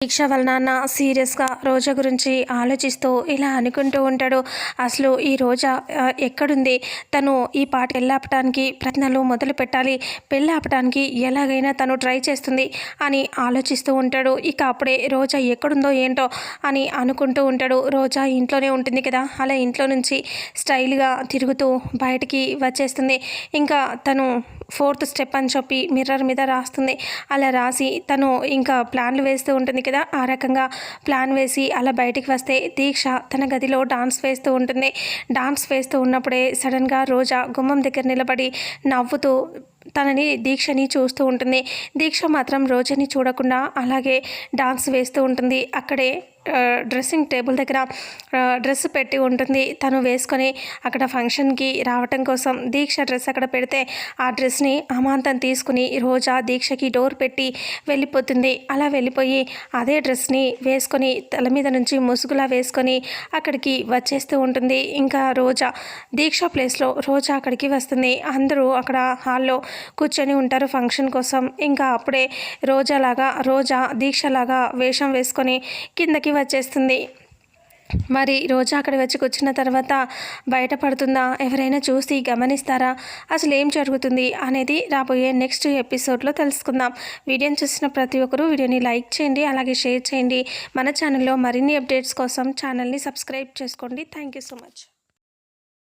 దీక్ష వలన సీరియస్గా రోజా గురించి ఆలోచిస్తూ ఇలా అనుకుంటూ ఉంటాడు. అసలు ఈ రోజా ఎక్కడుంది? తను ఈ పాట పెళ్ళాపటానికి ప్రయత్నాలు మొదలు పెట్టాలి. పెళ్ళాపటానికి ఎలాగైనా తను ట్రై చేస్తుంది అని ఆలోచిస్తూ ఉంటాడు. ఇక అప్పుడే రోజా ఎక్కడుందో ఏంటో అని అనుకుంటూ ఉంటాడు. రోజా ఇంట్లోనే ఉంటుంది కదా. అలా ఇంట్లో నుంచి స్టైల్గా తిరుగుతూ బయటికి వచ్చేస్తుంది. ఇంకా తను ఫోర్త్ స్టెప్ అని చెప్పి మిర్రర్ మీద రాస్తుంది. అలా రాసి తను ఇంకా ప్లాన్లు వేస్తూ ఉంటుంది కదా. ఆ రకంగా ప్లాన్ వేసి అలా బయటికి వస్తే దీక్ష తన గదిలో డాన్స్ వేస్తూ ఉంటుంది. డాన్స్ వేస్తూ ఉన్నప్పుడే సడన్గా రోజా గుమ్మం దగ్గర నిలబడి నవ్వుతూ తనని దీక్షని చూస్తూ ఉంటుంది. దీక్ష మాత్రం రోజని చూడకుండా అలాగే డాన్స్ వేస్తూ ఉంటుంది. అక్కడే డ్రెస్సింగ్ టేబుల్ దగ్గర డ్రెస్ పెట్టి ఉంటుంది. తను వేసుకొని అక్కడ ఫంక్షన్కి రావటం కోసం దీక్ష డ్రెస్ అక్కడ పెడితే ఆ డ్రెస్ని అమాంతం తీసుకుని రోజా దీక్షకి డోర్ పెట్టి వెళ్ళిపోతుంది. అలా వెళ్ళిపోయి అదే డ్రెస్ని వేసుకొని తల మీద నుంచి ముసుగులా వేసుకొని అక్కడికి వచ్చేస్తూ ఉంటుంది. ఇంకా రోజా దీక్ష ప్లేస్లో రోజా అక్కడికి వస్తుంది. అందరూ అక్కడ హాల్లో కూర్చొని ఉంటారు ఫంక్షన్ కోసం. ఇంకా అప్పుడే రోజాలాగా రోజా దీక్షలాగా వేషం వేసుకొని కిందకి వచ్చేస్తుంది. మరి రోజా అక్కడ వచ్చి కూర్చున్న తర్వాత బయటపడుతుందా? ఎవరైనా చూసి గమనిస్తారా? అసలు ఏం జరుగుతుంది అనేది రాబోయే నెక్స్ట్ ఎపిసోడ్లో తెలుసుకుందాం. వీడియోని చూసిన ప్రతి ఒక్కరూ వీడియోని లైక్ చేయండి అలాగే షేర్ చేయండి. మన ఛానల్లో మరిన్ని అప్డేట్స్ కోసం ఛానల్ని సబ్స్క్రైబ్ చేసుకోండి. Thank you so much